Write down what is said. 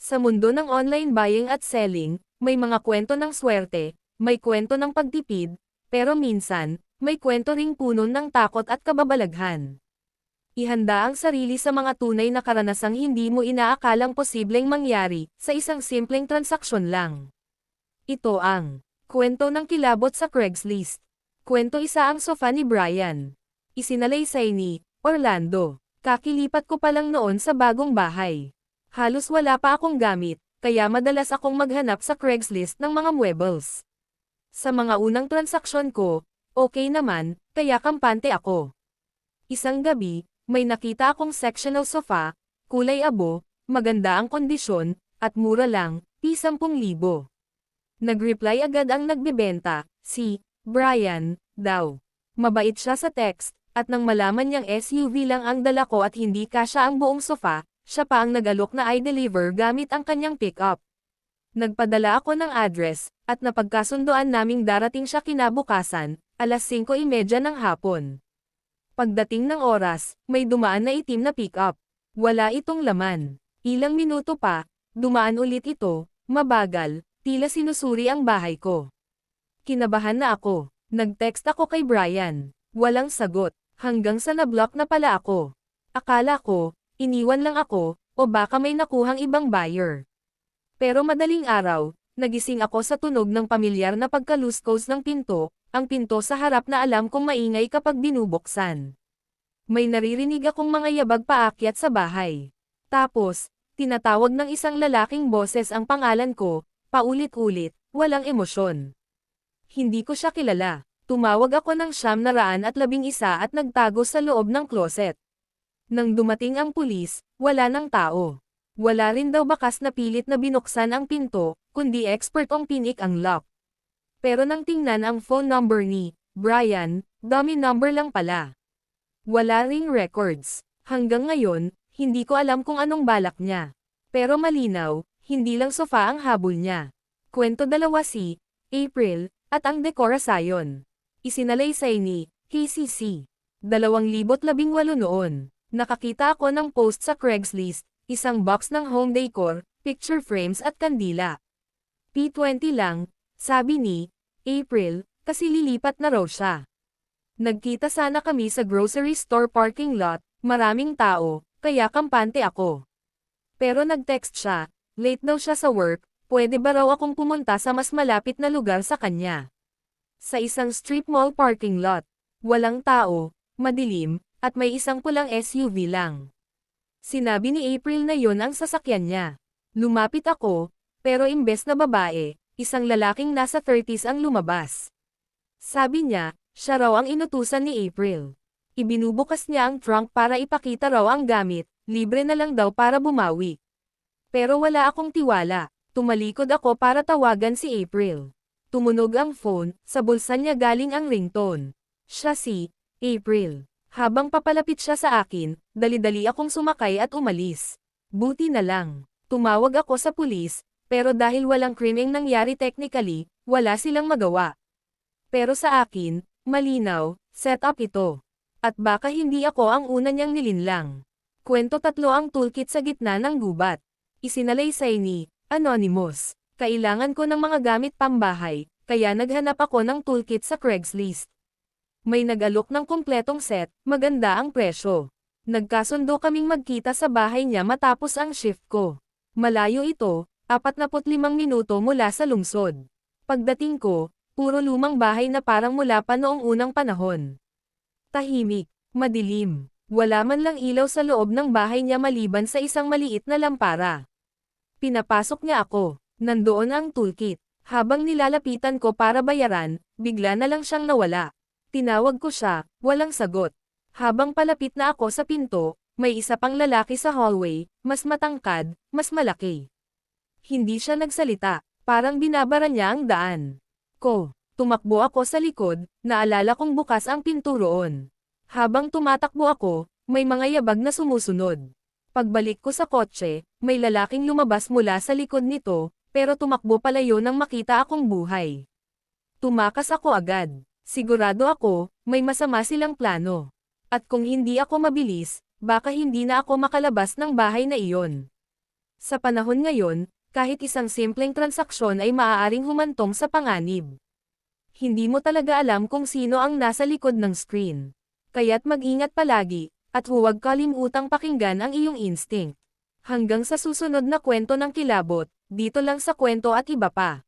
Sa mundo ng online buying at selling, may mga kwento ng swerte, may kwento ng pagtipid, pero minsan, may kwento ring puno ng takot at kababalaghan. Ihanda ang sarili sa mga tunay na karanasang hindi mo inaakalang posibleng mangyari sa isang simpleng transaksyon lang. Ito ang kwento ng kilabot sa Craigslist. Kwento isa ang sofa ni Brian. Isinalaysay ni Orlando. Kakilipat ko pa lang noon sa bagong bahay. Halos wala pa akong gamit, kaya madalas akong maghanap sa Craigslist ng mga muebles. Sa mga unang transaksyon ko, okay naman, kaya kampante ako. Isang gabi, may nakita akong sectional sofa, kulay abo, maganda ang kondisyon, at mura lang, P10,000. Nag-reply agad ang nagbebenta, si Brian, daw. Mabait siya sa text, at nang malaman niyang SUV lang ang dala ko at hindi kasya ang buong sofa, siya pa ang nag-alok na i-deliver gamit ang kanyang pickup. Nagpadala ako ng address, at napagkasundoan naming darating siya kinabukasan, alas 5.30 ng hapon. Pagdating ng oras, may dumaan na itim na pickup. Wala itong laman. Ilang minuto pa, dumaan ulit ito, mabagal, tila sinusuri ang bahay ko. Kinabahan na ako. Nag-text ako kay Brian. Walang sagot, hanggang sa na-block na pala ako. Akala ko, iniwan lang ako, o baka may nakuhang ibang buyer. Pero madaling araw, nagising ako sa tunog ng pamilyar na pagkaluskos ng pinto, ang pinto sa harap na alam kong maingay kapag binubuksan. May naririnig akong mga yabag paakyat sa bahay. Tapos, tinatawag ng isang lalaking boses ang pangalan ko, paulit-ulit, walang emosyon. Hindi ko siya kilala. Tumawag ako ng siyam na raan at labing isa at nagtago sa loob ng closet. Nang dumating ang pulis, wala ng tao. Wala rin daw bakas na pilit na binuksan ang pinto, kundi expert ong pinik ang lock. Pero nang tingnan ang phone number ni Brian, dummy number lang pala. Wala ring records. Hanggang ngayon, hindi ko alam kung anong balak niya. Pero malinaw, hindi lang sofa ang habol niya. Kwento dalawa si April at ang dekora sayon. Isinalaysay ni KCC. 2018 noon. Nakakita ako ng post sa Craigslist, isang box ng home decor, picture frames at kandila. P20 lang, sabi ni April, kasi lilipat na raw siya. Nagkita sana kami sa grocery store parking lot, maraming tao, kaya kampante ako. Pero nag-text siya, late daw siya sa work, pwede ba raw akong pumunta sa mas malapit na lugar sa kanya. Sa isang strip mall parking lot, walang tao, madilim, at may isang pulang SUV lang. Sinabi ni April na yon ang sasakyan niya. Lumapit ako, pero imbes na babae, isang lalaking nasa 30s ang lumabas. Sabi niya, siya raw ang inutusan ni April. Ibinubukas niya ang trunk para ipakita raw ang gamit, libre na lang daw para bumawi. Pero wala akong tiwala, tumalikod ako para tawagan si April. Tumunog ang phone, sa bulsa niya galing ang ringtone. Siya si April. Habang papalapit siya sa akin, dali-dali akong sumakay at umalis. Buti na lang. Tumawag ako sa pulis, pero dahil walang krimeng nangyari technically, wala silang magawa. Pero sa akin, malinaw, set up ito. At baka hindi ako ang una niyang nilinlang. Kwento tatlo ang toolkit sa gitna ng gubat. Isinalaysay ni Anonymous. Kailangan ko ng mga gamit pambahay, kaya naghanap ako ng toolkit sa Craigslist. May nag-alok ng kumpletong set, maganda ang presyo. Nagkasundo kaming magkita sa bahay niya matapos ang shift ko. Malayo ito, 45 minuto mula sa lungsod. Pagdating ko, puro lumang bahay na parang mula pa noong unang panahon. Tahimik, madilim, wala man lang ilaw sa loob ng bahay niya maliban sa isang maliit na lampara. Pinapasok niya ako, nandoon ang toolkit. Habang nilalapitan ko para bayaran, bigla na lang siyang nawala. Tinawag ko siya, walang sagot. Habang palapit na ako sa pinto, may isa pang lalaki sa hallway, mas matangkad, mas malaki. Hindi siya nagsalita, parang binabara niya ang daan. Ko, tumakbo ako sa likod, naalala kong bukas ang pinto roon. Habang tumatakbo ako, may mga yabag na sumusunod. Pagbalik ko sa kotse, may lalaking lumabas mula sa likod nito, pero tumakbo palayo nang makita akong buhay. Tumakas ako agad. Sigurado ako, may masama silang plano. At kung hindi ako mabilis, baka hindi na ako makalabas ng bahay na iyon. Sa panahon ngayon, kahit isang simpleng transaksyon ay maaaring humantong sa panganib. Hindi mo talaga alam kung sino ang nasa likod ng screen. Kaya't mag-ingat palagi, at huwag kalimutang pakinggan ang iyong instinct. Hanggang sa susunod na kwento ng kilabot, dito lang sa kwento at iba pa.